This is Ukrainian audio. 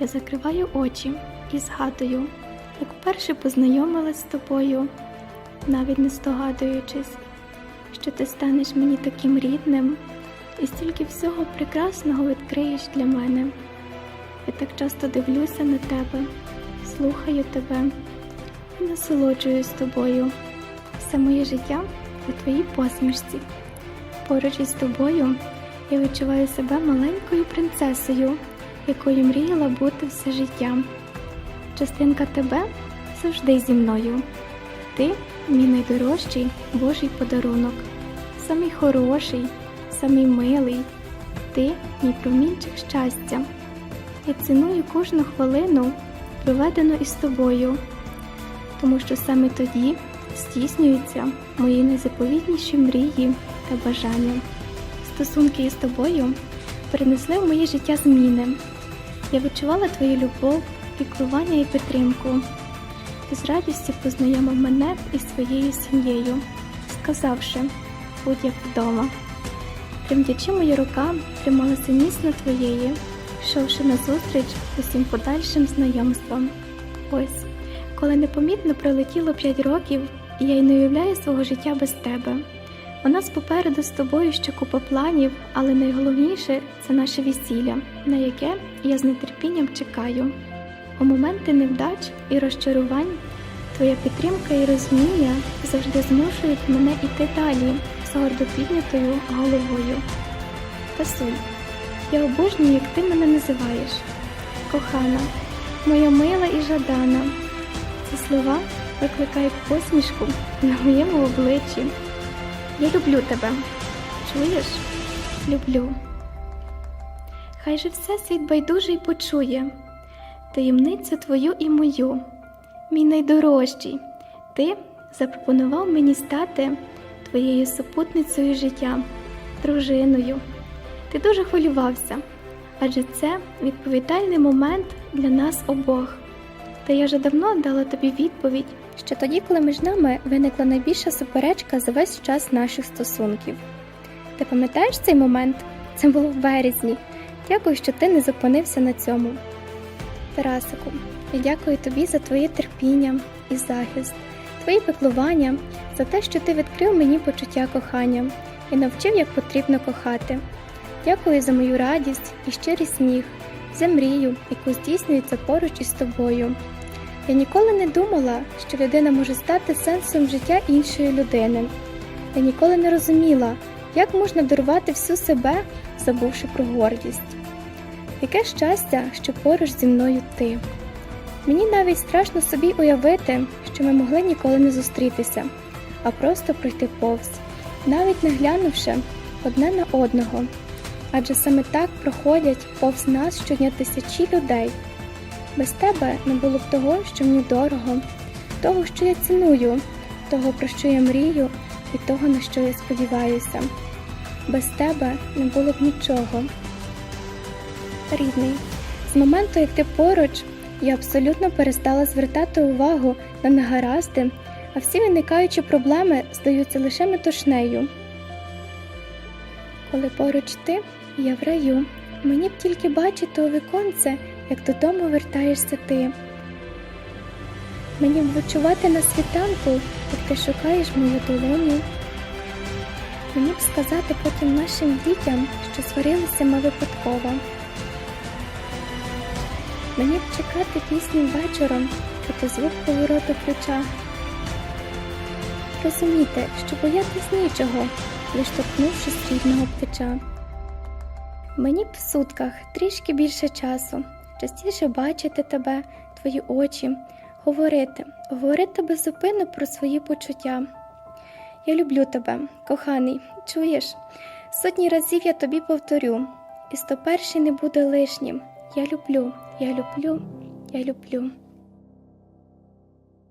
Я закриваю очі і згадую, як вперше познайомилась з тобою, навіть не здогадуючись, що ти станеш мені таким рідним і стільки всього прекрасного відкриєш для мене. Я так часто дивлюся на тебе, слухаю тебе і насолоджуюсь тобою. Все моє життя у твоїй посмішці. Поруч із тобою я відчуваю себе маленькою принцесою, якою мріяла бути все життя. Частинка тебе завжди зі мною. Ти мій найдорожчий Божий подарунок, самий хороший, самий милий. Ти мій промінчик щастя. Я ціную кожну хвилину, проведену із тобою, тому що саме тоді здійснюються мої найзаповітніші мрії та бажання. Стосунки із тобою принесли в моє життя зміни. Я відчувала твою любов, піклування і підтримку. Ти з радістю познайомив мене із своєю сім'єю, сказавши, будь як вдома. Тремтячи мої рука трималася міцно твоєї, йшовши назустріч усім подальшим знайомствам. Ось, коли непомітно пролетіло п'ять років, я й не уявляю свого життя без тебе. У нас попереду з тобою ще купа планів, але найголовніше це наше весілля, на яке я з нетерпінням чекаю. У моменти невдач і розчарувань твоя підтримка і розуміння завжди змушують мене йти далі з гордо піднятою головою. Тасуй, я обожнюю, як ти мене називаєш. Кохана, моя мила і жадана. Ці слова викликають посмішку на моєму обличчі. Я люблю тебе. Чуєш? Люблю. Хай же всесвіт байдужий почує таємницю твою і мою, мій найдорожчий. Ти запропонував мені стати твоєю супутницею життя, дружиною. Ти дуже хвилювався, адже це відповідальний момент для нас обох. Та я вже давно дала тобі відповідь, що тоді, коли між нами виникла найбільша суперечка за весь час наших стосунків. Ти пам'ятаєш цей момент? Це було в березні. Дякую, що ти не зупинився на цьому. Тарасику, я дякую тобі за твоє терпіння і захист, твої пеклування, за те, що ти відкрив мені почуття кохання і навчив, як потрібно кохати. Дякую за мою радість і щирий сміх, за мрію, яку здійснюється поруч із тобою. Я ніколи не думала, що людина може стати сенсом життя іншої людини. Я ніколи не розуміла, як можна дарувати всю себе, забувши про гордість. Яке щастя, що поруч зі мною ти. Мені навіть страшно собі уявити, що ми могли ніколи не зустрітися, а просто пройти повз, навіть не глянувши одне на одного. Адже саме так проходять повз нас щодня тисячі людей. Без тебе не було б того, що мені дорого, того, що я ціную, того, про що я мрію, і того, на що я сподіваюся. Без тебе не було б нічого. Рідний, з моменту, як ти поруч, я абсолютно перестала звертати увагу на негаразди, а всі виникаючі проблеми здаються лише метушнею. Коли поруч ти, я в раю. Мені б тільки бачити у віконце, як додому вертаєшся ти. Мені б відчувати на світанку, як ти шукаєш мою долоню. Мені б сказати потім нашим дітям, що сварилися ми випадково. Мені б чекати пісню вечором, чути звук повороту ключа. Розуміти, що боятись нічого, лиш торкнувшись рідного плеча. Мені б в сутках трішки більше часу, частіше бачити тебе, твої очі, говорити, говорити беззупинно про свої почуття. Я люблю тебе, коханий, чуєш? Сотні разів я тобі повторю, і сто перший не буде лишнім. Я люблю, я люблю, я люблю.